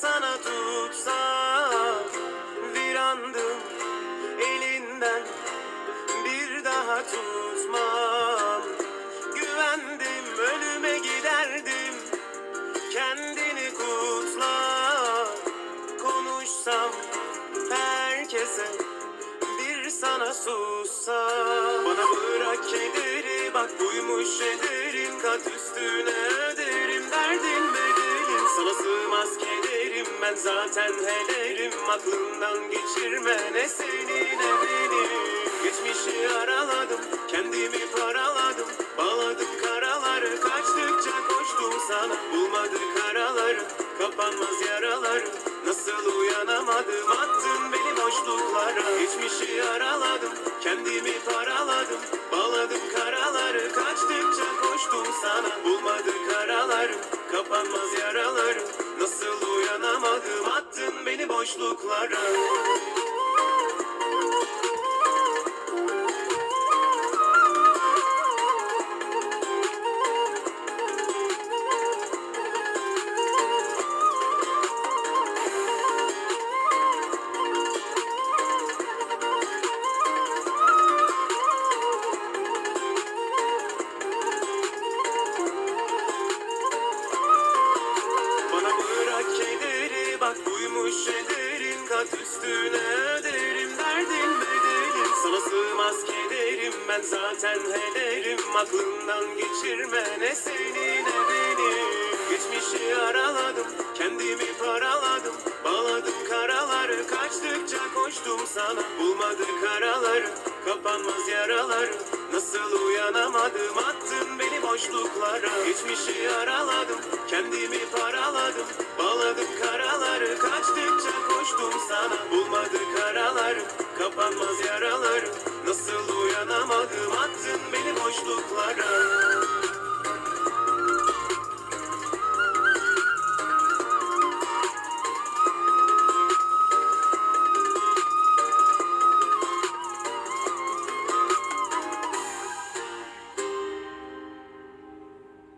sana tutsam bir andım elinden bir daha tutmam. Güvendim ölüme giderdim kendini kutla. Konuşsam herkese bir sana sussam Bana bırak kederi bak buymuş ederim. Kat üstüne öderim derdin bedelim Sana sığmaz kederim ben zaten hederim Aklından geçirme ne seni ne beni. Geçmişi araladım kendimi paraladım Bağladım karaları kaçtıkça koştum sana. Bulmadı karaları kapanmaz yaraları Nasıl uyanamadım attın beni boşluklara. Geçmişi araladım kendimi paraladım Bağladım karaları boşluklara. Bak buymuş ederin Kat üstüne öderim derdin bedelim Sana sığmaz kederim ben zaten hederim. Aklından geçirme ne seni ne beni Geçmişi araladım kendimi paraladım. Bağladım karaları kaçtıkça koştum sana. Bulmadı karaları kapanmaz yaraları. Nasıl uyanamadım attın beni boşluklara. Geçmişi araladım kendimi paraladım. Bağladım karaları kaçtıkça koştum